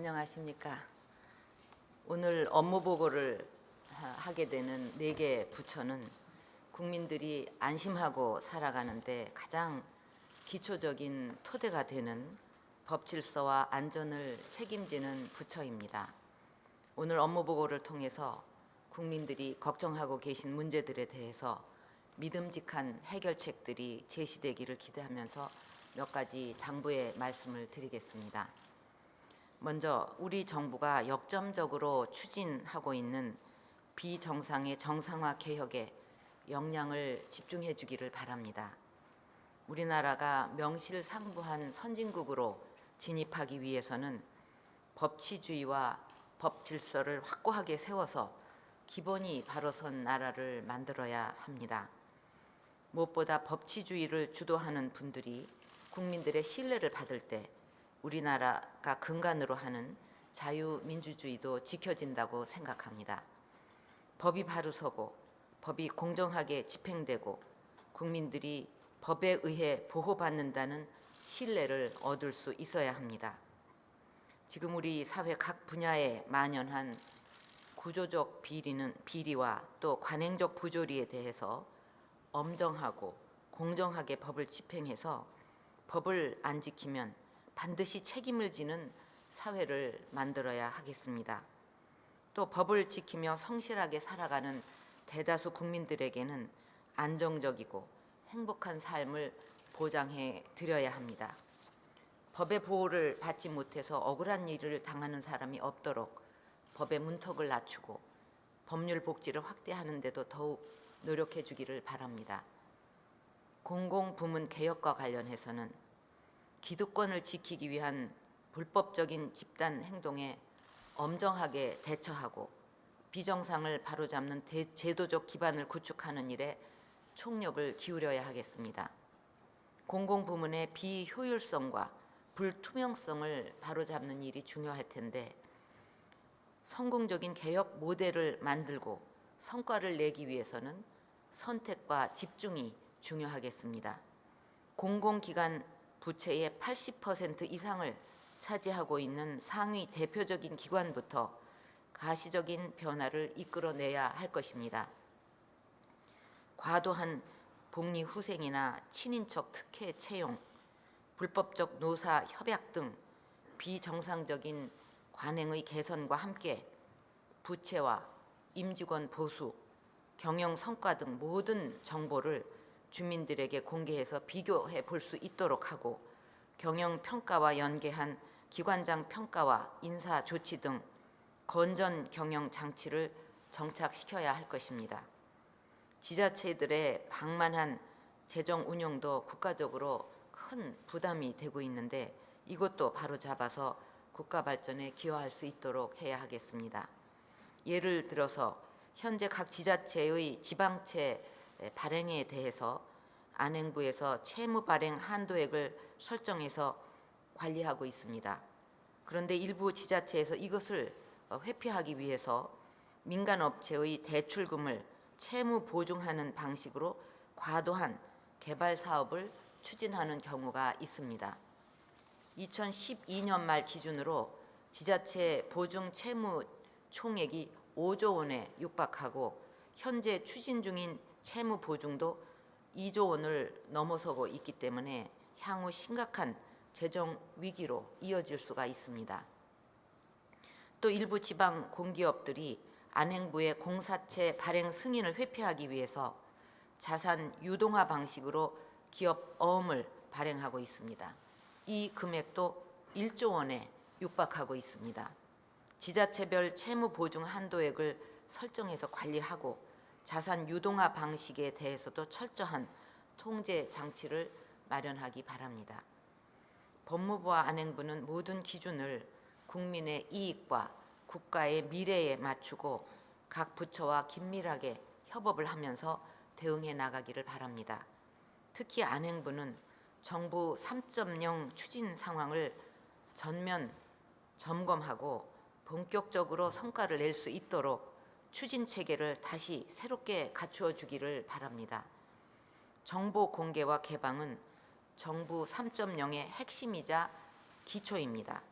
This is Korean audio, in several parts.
안녕하십니까. 오늘 업무 보고를 하- 하게 되는 네 개 부처는 국민들이 안심하고 살아가는데 가장 기초적인 토대가 되는 법 질서와 안전을 책임지는 부처입니다. 오늘 업무 보고를 통해서 국민들이 걱정하고 계신 문제들에 대해서 믿음직한 해결책들이 제시되기를 기대하면서 몇 가지 당부의 말씀을 드리겠습니다. 먼저 우리 정부가 역점적으로 추진하고 있는 비정상의 정상화 개혁에 역량을 집중해 주기를 바랍니다. 우리나라가 명실상부한 선진국으로 진입하기 위해서는 법치주의와 법 질서를 확고하게 세워서 기본이 바로 선 나라를 만들어야 합니다. 무엇보다 법치주의를 주도하는 분들이 국민들의 신뢰를 받을 때 우리나라가 근간으로 하는 자유민주주의도 지켜진다고 생각합니다. 법이 바로 서고 법이 공정하게 집행되고 국민들이 법에 의해 보호받는다는 신뢰를 얻을 수 있어야 합니다. 지금 우리 사회 각 분야에 만연한 구조적 비리는 비리와 또 관행적 부조리에 대해서 엄정하고 공정하게 법을 집행해서 법을 안 지키면 반드시 책임을 지는 사회를 만들어야 하겠습니다. 또 법을 지키며 성실하게 살아가는 대다수 국민들에게는 안정적이고 행복한 삶을 보장해 드려야 합니다. 법의 보호를 받지 못해서 억울한 일을 당하는 사람이 없도록 법의 문턱을 낮추고 법률 복지를 확대하는 데도 더욱 노력해 주기를 바랍니다. 공공부문 개혁과 관련해서는 기득권을 지키기 위한 불법적인 집단 행동에 엄정하게 대처하고 비정상을 바로잡는 대- 제도적 기반을 구축하는 일에 총력을 기울여야 하겠습니다. 공공부문의 비효율성과 불투명성을 바로잡는 일이 중요할 텐데 성공적인 개혁 모델을 만들고 성과를 내기 위해서는 선택과 집중이 중요하겠습니다. 공공기관 부채의 80% 이상을 차지하고 있는 상위 대표적인 기관부터 가시적인 변화를 이끌어내야 할 것입니다. 과도한 복리 후생이나 친인척 특혜 채용, 불법적 노사 협약 등 비정상적인 관행의 개선과 함께 부채와 임직원 보수, 경영 성과 등 모든 정보를 주민들에게 공개해서 비교해 볼 수 있도록 하고 경영 평가와 연계한 기관장 평가와 인사 조치 등 건전 경영 장치를 정착시켜야 할 것입니다. 지자체들의 방만한 재정 운영도 국가적으로 큰 부담이 되고 있는데 이것도 바로 잡아서 국가 발전에 기여할 수 있도록 해야 하겠습니다. 예를 들어서 현재 각 지자체의 지방채 발행에 대해서 안행부에서 채무 발행 한도액을 설정해서 관리하고 있습니다. 그런데 일부 지자체에서 이것을 어, 회피하기 위해서 민간 업체의 대출금을 채무 보증하는 방식으로 과도한 개발 사업을 추진하는 경우가 있습니다. 2012년 말 기준으로 지자체 보증 채무 총액이 5조 원에 육박하고 현재 추진 중인 채무 보증도 2조 원을 넘어서고 있기 때문에 향후 심각한 재정 위기로 이어질 수가 있습니다. 또 일부 지방 공기업들이 안행부의 공사채 발행 승인을 회피하기 위해서 자산 유동화 방식으로 기업 어음을 발행하고 있습니다. 이 금액도 1조 원에 육박하고 있습니다. 지자체별 채무 보증 한도액을 설정해서 관리하고 자산 유동화 방식에 대해서도 철저한 통제 장치를 마련하기 바랍니다. 법무부와 안행부는 모든 기준을 국민의 이익과 국가의 미래에 맞추고 각 부처와 긴밀하게 협업을 하면서 대응해 나가기를 바랍니다. 특히 안행부는 정부 3.0 추진 상황을 전면 점검하고 본격적으로 성과를 낼 수 있도록 추진 체계를 다시 새롭게 갖추어 주기를 바랍니다. 정보 공개와 개방은 정부 3.0의 핵심이자 기초입니다.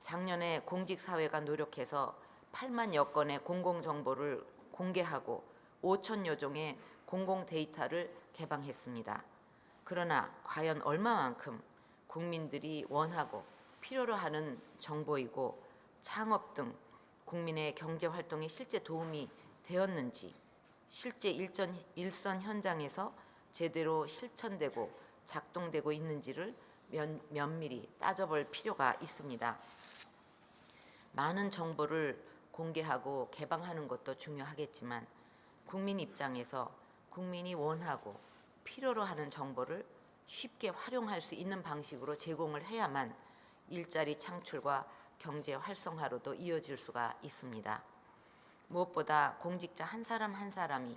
작년에 공직사회가 노력해서 8만여 건의 공공정보를 공개하고 5천여 종의 공공 데이터를 개방했습니다. 그러나 과연 얼마만큼 국민들이 원하고 필요로 하는 정보이고 창업 등 국민의 경제 활동에 실제 도움이 되었는지 실제 일전, 일선 현장에서 제대로 실천되고 작동되고 있는지를 면, 면밀히 따져볼 필요가 있습니다. 많은 정보를 공개하고 개방하는 것도 중요하겠지만 국민 입장에서 국민이 원하고 필요로 하는 정보를 쉽게 활용할 수 있는 방식으로 제공을 해야만 일자리 창출과 경제 활성화로도 이어질 수가 있습니다. 무엇보다 공직자 한 사람 한 사람이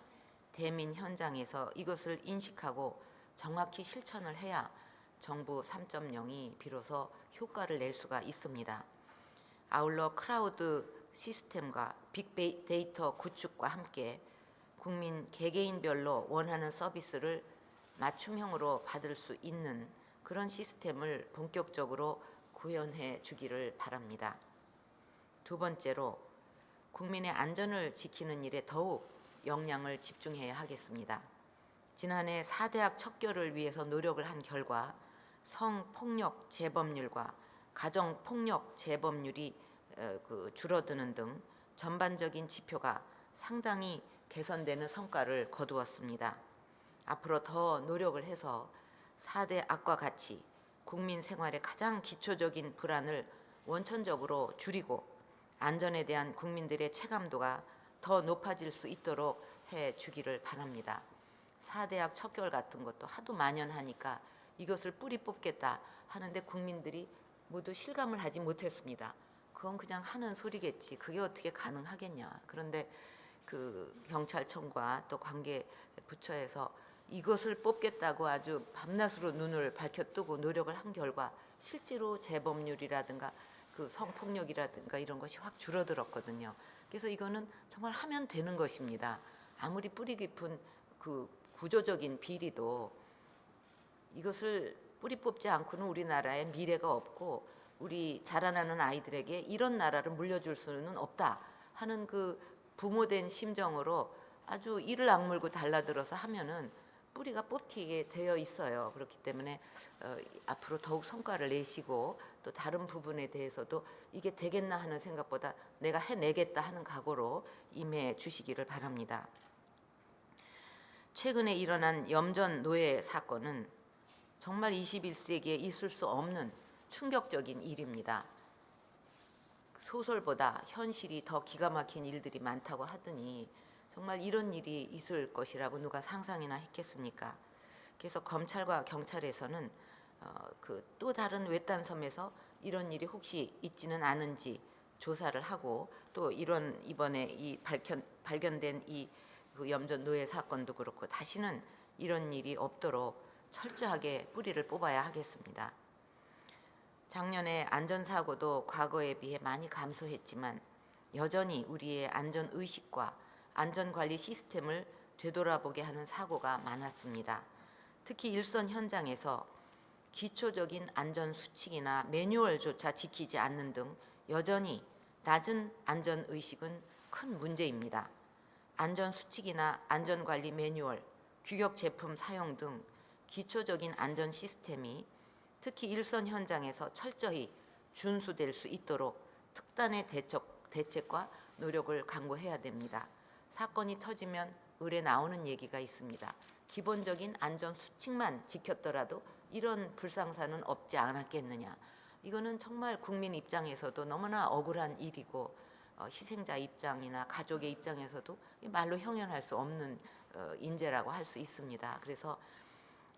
대민 현장에서 이것을 인식하고 정확히 실천을 해야 정부 3.0이 비로소 효과를 낼 수가 있습니다. 아울러 크라우드 시스템과 빅데이터 구축과 함께 국민 개개인별로 원하는 서비스를 맞춤형으로 받을 수 있는 그런 시스템을 본격적으로 구현해 주기를 바랍니다. 두 번째로 국민의 안전을 지키는 일에 더욱 역량을 집중해야 하겠습니다. 지난해 4대학 척결을 위해서 노력을 한 결과 성폭력 재범률과 가정폭력 재범률이 어, 그 줄어드는 등 전반적인 지표가 상당히 개선되는 성과를 거두었습니다. 앞으로 더 노력을 해서 4대 악과 같이 국민 생활의 가장 기초적인 불안을 원천적으로 줄이고 안전에 대한 국민들의 체감도가 더 높아질 수 있도록 해 주기를 바랍니다. 4대학 척결 같은 것도 하도 만연하니까 이것을 뿌리 뽑겠다 하는데 국민들이 모두 실감을 하지 못했습니다. 그건 그냥 하는 소리겠지. 그게 어떻게 가능하겠냐. 그런데 그 경찰청과 또 관계 부처에서 이것을 뽑겠다고 아주 밤낮으로 눈을 밝혀뜨고 노력을 한 결과 실제로 재범률이라든가 그 성폭력이라든가 이런 것이 확 줄어들었거든요. 그래서 이거는 정말 하면 되는 것입니다. 아무리 뿌리 깊은 그 구조적인 비리도 이것을 뿌리 뽑지 않고는 우리나라에 미래가 없고 우리 자라나는 아이들에게 이런 나라를 물려줄 수는 없다 하는 그 부모된 심정으로 아주 이를 악물고 달라들어서 하면은 뿌리가 뽑히게 되어 있어요. 그렇기 때문에 어, 앞으로 더욱 성과를 내시고 또 다른 부분에 대해서도 이게 되겠나 하는 생각보다 내가 해내겠다 하는 각오로 임해 주시기를 바랍니다. 최근에 일어난 염전 노예 사건은 정말 21세기에 있을 수 없는 충격적인 일입니다. 소설보다 현실이 더 기가 막힌 일들이 많다고 하더니 정말 이런 일이 있을 것이라고 누가 상상이나 했겠습니까? 그래서 검찰과 경찰에서는 어, 그또 다른 외딴 섬에서 이런 일이 혹시 있지는 않은지 조사를 하고 또 이런 이번에 이 발견 발견된 이 그 염전 노예 사건도 그렇고 다시는 이런 일이 없도록 철저하게 뿌리를 뽑아야 하겠습니다. 작년에 안전사고도 과거에 비해 많이 감소했지만 여전히 우리의 안전 의식과 안전관리 시스템을 되돌아보게 하는 사고가 많았습니다. 특히 일선 현장에서 기초적인 안전 수칙이나 매뉴얼조차 지키지 않는 등 여전히 낮은 안전 의식은 큰 문제입니다. 안전 수칙이나 안전 관리 매뉴얼, 규격 제품 사용 등 기초적인 안전 시스템이 특히 일선 현장에서 철저히 준수될 수 있도록 특단의 대책, 대책과 노력을 강구해야 됩니다. 사건이 터지면 의뢰 나오는 얘기가 있습니다. 기본적인 안전 수칙만 지켰더라도 이런 불상사는 없지 않았겠느냐. 이거는 정말 국민 입장에서도 너무나 억울한 일이고 어, 희생자 입장이나 가족의 입장에서도 말로 형용할 수 없는 어, 인재라고 할 수 있습니다. 그래서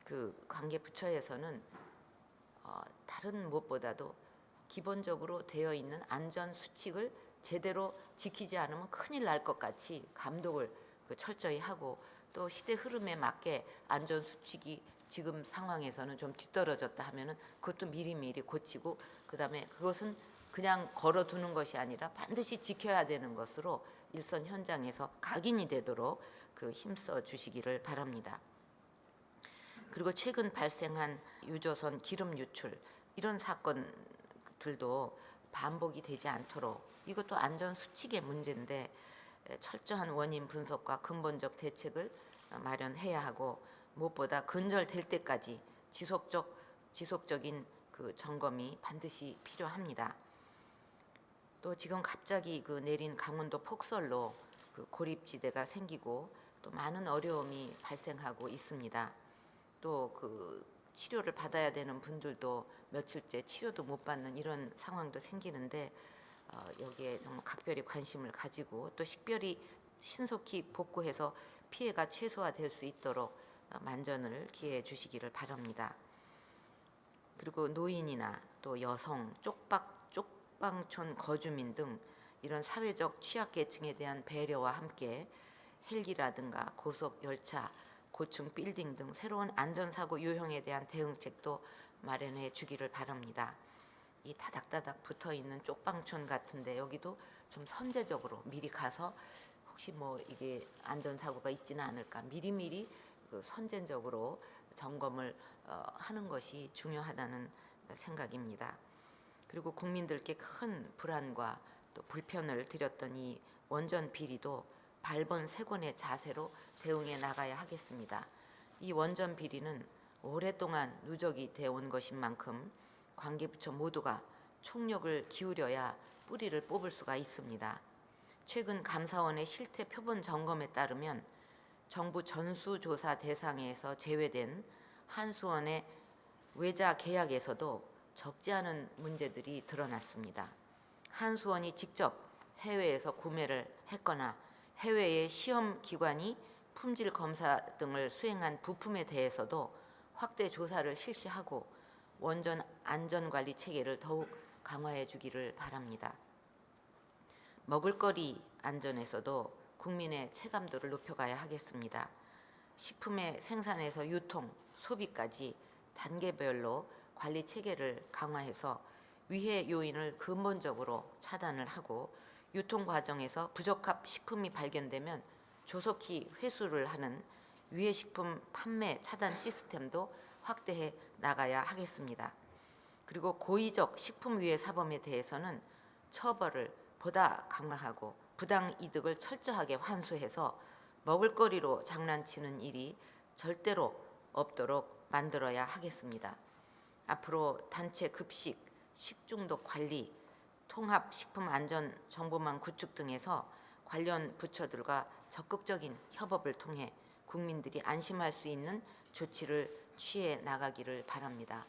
그 관계 부처에서는 어, 다른 무엇보다도 기본적으로 되어 있는 안전 수칙을 제대로 지키지 않으면 큰일 날 것 같이 감독을 그 철저히 하고 또 시대 흐름에 맞게 안전 수칙이 지금 상황에서는 좀 뒤떨어졌다 하면은 그것도 미리미리 고치고 그다음에 그것은 그냥 걸어두는 것이 아니라 반드시 지켜야 되는 것으로 일선 현장에서 각인이 되도록 그 힘써 주시기를 바랍니다. 그리고 최근 발생한 유조선 기름 유출 이런 사건들도 반복이 되지 않도록 이것도 안전 수칙의 문제인데 에, 철저한 원인 분석과 근본적 대책을 어, 마련해야 하고 무엇보다 근절될 때까지 지속적 지속적인 그 점검이 반드시 필요합니다. 또 지금 갑자기 그 내린 강원도 폭설로 그 고립지대가 생기고 또 많은 어려움이 발생하고 있습니다. 또 그 치료를 받아야 되는 분들도 며칠째 치료도 못 받는 이런 상황도 생기는데 어, 여기에 정말 각별히 관심을 가지고 또 식별이 신속히 복구해서 피해가 최소화될 수 있도록 어, 만전을 기해해 주시기를 바랍니다. 그리고 노인이나 또 여성, 쪽박 쪽방촌 거주민 등 이런 사회적 취약계층에 대한 배려와 함께 헬기라든가 고속 열차, 고층 빌딩 등 새로운 안전사고 유형에 대한 대응책도 마련해 주기를 바랍니다. 이 다닥다닥 붙어 있는 쪽방촌 같은데 여기도 좀 선제적으로 미리 가서 혹시 뭐 이게 안전사고가 있지는 않을까 미리미리 그 선제적으로 점검을 어, 하는 것이 중요하다는 생각입니다. 그리고 국민들께 큰 불안과 또 불편을 드렸던 이 원전 비리도 발본 세권의 자세로 대응해 나가야 하겠습니다. 이 원전 비리는 오랫동안 누적이 되어 온 것인 만큼 관계부처 모두가 총력을 기울여야 뿌리를 뽑을 수가 있습니다. 최근 감사원의 실태 표본 점검에 따르면 정부 전수조사 대상에서 제외된 한수원의 외자 계약에서도 적지 않은 문제들이 드러났습니다. 한수원이 직접 해외에서 구매를 했거나 해외의 시험 기관이 품질 검사 등을 수행한 부품에 대해서도 확대 조사를 실시하고 원전 안전 관리 체계를 더욱 강화해 주기를 바랍니다. 먹을거리 안전에서도 국민의 체감도를 높여가야 하겠습니다. 식품의 생산에서 유통, 소비까지 단계별로 관리 체계를 강화해서 위해 요인을 근본적으로 차단을 하고 유통 과정에서 부적합 식품이 발견되면 조속히 회수를 하는 위해 식품 판매 차단 시스템도 확대해 나가야 하겠습니다. 그리고 고의적 식품 위해 사범에 대해서는 처벌을 보다 강화하고 부당 이득을 철저하게 환수해서 먹을거리로 장난치는 일이 절대로 없도록 만들어야 하겠습니다. 앞으로 단체 급식, 식중독 관리, 통합 식품 안전 정보망 구축 등에서 관련 부처들과 적극적인 협업을 통해 국민들이 안심할 수 있는 조치를 취해 나가기를 바랍니다.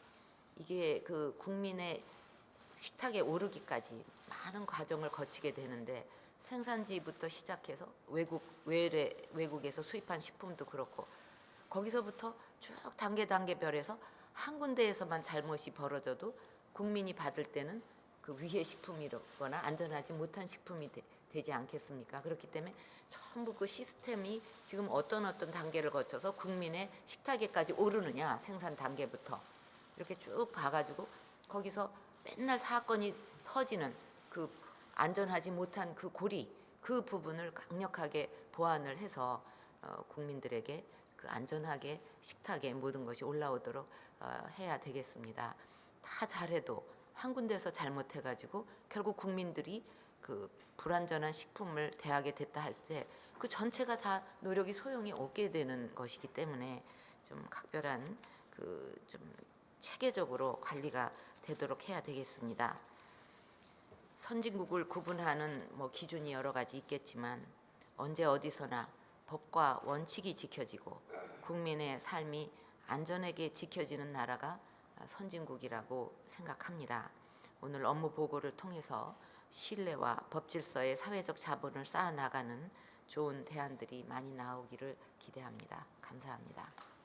이게 그 국민의 식탁에 오르기까지 많은 과정을 거치게 되는데 생산지부터 시작해서 외국 외래 외국에서 수입한 식품도 그렇고 거기서부터 쭉 단계 단계별에서 한 군데에서만 잘못이 벌어져도 국민이 받을 때는 그 위해 식품이거나 안전하지 못한 식품이 되, 지 않겠습니까? 그렇기 때문에 전부 그 시스템이 지금 어떤 어떤 단계를 거쳐서 국민의 식탁에까지 오르느냐 생산 단계부터 이렇게 쭉 봐가지고 거기서 맨날 사건이 터지는 그 안전하지 못한 그 고리 그 부분을 강력하게 보완을 해서 어, 국민들에게 그 안전하게 식탁에 모든 것이 올라오도록 어, 해야 되겠습니다. 다 잘해도 한 군데서 잘못해가지고 결국 국민들이 그 불안전한 식품을 대하게 됐다 할 때 그 전체가 다 노력이 소용이 없게 되는 것이기 때문에 좀 각별한 그 좀 체계적으로 관리가 되도록 해야 되겠습니다. 선진국을 구분하는 뭐 기준이 여러 가지 있겠지만 언제 어디서나 법과 원칙이 지켜지고 국민의 삶이 안전하게 지켜지는 나라가 선진국이라고 생각합니다. 오늘 업무 보고를 통해서 신뢰와 법 질서의 사회적 자본을 쌓아 나가는 좋은 대안들이 많이 나오기를 기대합니다. 감사합니다.